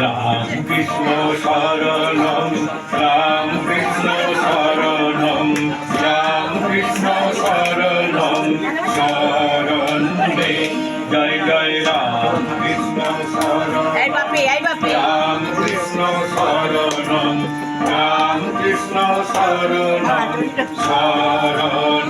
রামকৃষ্ণ শরণম রামকৃষ্ণ শরণম রামকৃষ্ণ শরণম শরণ। জয় জয় রামকৃষ্ণ শরণ রামকৃষ্ণ শরণম রামকৃষ্ণ শরণম শরণ।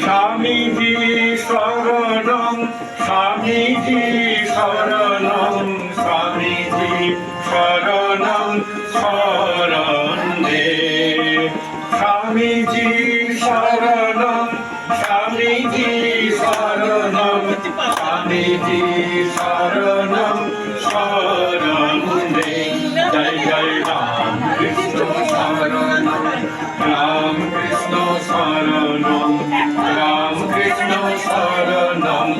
স্বামীজি শরণম স্বামীজি শরণম স্বামীজি শরণম শরণ Swamiji Jai Jai Ram Krishna Saranam Ram Krishna Saranam Ram Krishna Saranam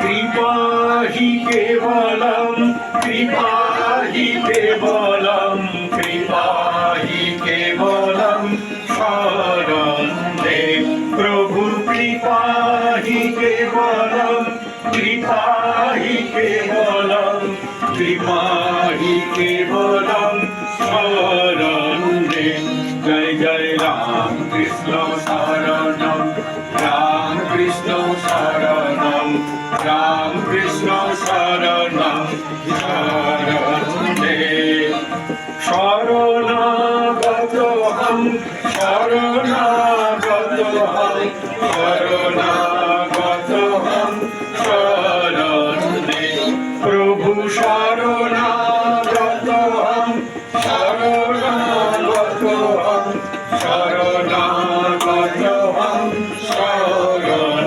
कृपा हि केवलं कृपा হি কেবলম কৃপা হি কেবলম, শরণ। রে প্রভু কৃপা হি কেবলম কৃপা হি কেবলম কৃপা হি কেবলম, শরণ। রে জয় জয় রাম কৃষ্ণ শরণম, রাম কৃষ্ণ শরণম, রাম কৃষ্ণ শরণম, শরণ শরণাগত হম শরণাগত হম শরণাগত হম শরণ প্রভু শরণাগত হম শরণাগত হম শরণাগত হম শরণ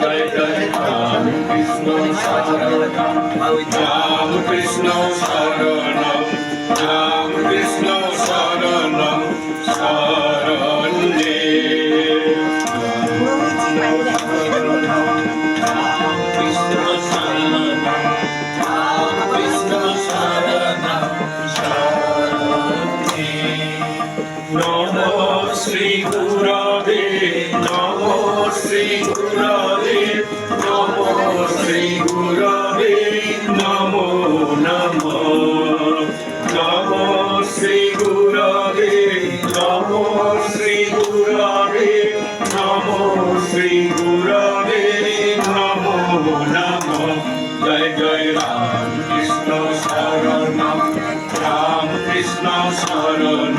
জয় জয়। রাম কৃষ্ণ শরণম রাম কৃষ্ণ শরণম শ্রী গুরবে নমো শ্রী গুরবে নমো শ্রী গুরবে নমো নমো নমো শ্রী গুরবে নমো শ্রী গুরবে নমো শ্রী গুরবে নমো নমো জয় জয় রাম কৃষ্ণ শরণম রাম কৃষ্ণ শরণ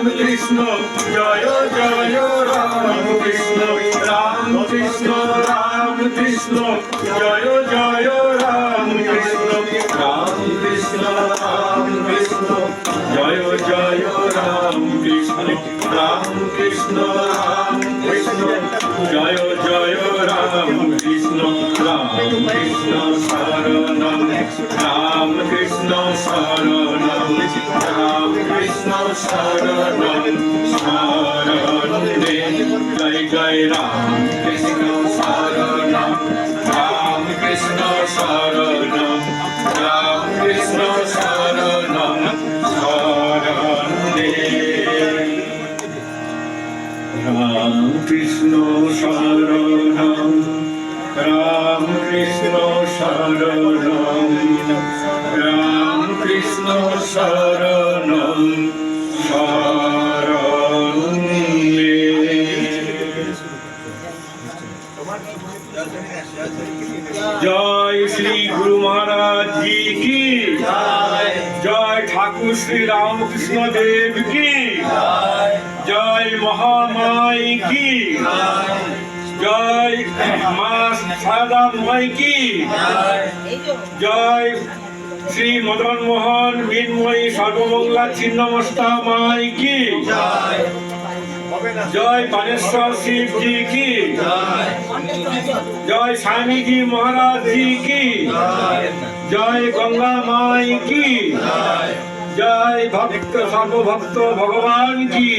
রাম কৃষ্ণ জয় জয় রাম কৃষ্ণ রাম কৃষ্ণ রাম কৃষ্ণ জয় জয় রাম কৃষ্ণ রাম কৃষ্ণ রাম কৃষ্ণ জয় জয় রাম কৃষ্ণ রাম কৃষ্ণ রাম কৃষ্ণ জয় জয় রাম কৃষ্ণ রাম কৃষ্ণ শরণম রাম কৃষ্ণ শরণম রাম কৃষ্ণ শরণম শরণে জয় জয় রাম কৃষ্ণ শরণম রাম কৃষ্ণ শরণম রাম কৃষ্ণ শরণম শরণে রাম কৃষ্ণ শরণম রাম কৃষ্ণ শরণম রাম কৃষ্ণ শরণে জয় শ্রী গুরু মহারাজ জি কি? জয় ঠাকুর শ্রী রামকৃষ্ণ দেব কি? জয় মহামাই কি? জয় মা সারদা ময় কি? জয় শ্রী মদন মোহন, মৃন্ময়ী সর্বমঙ্গলা ছিন্নমস্তা মাই কি? জয় বানেশ্বর শিবজি কি? জয় স্বামীজি মহারাজ জি কি? জয় গঙ্গা মাই কি? জয় ভক্ত সর্বভক্ত ভগবান কি?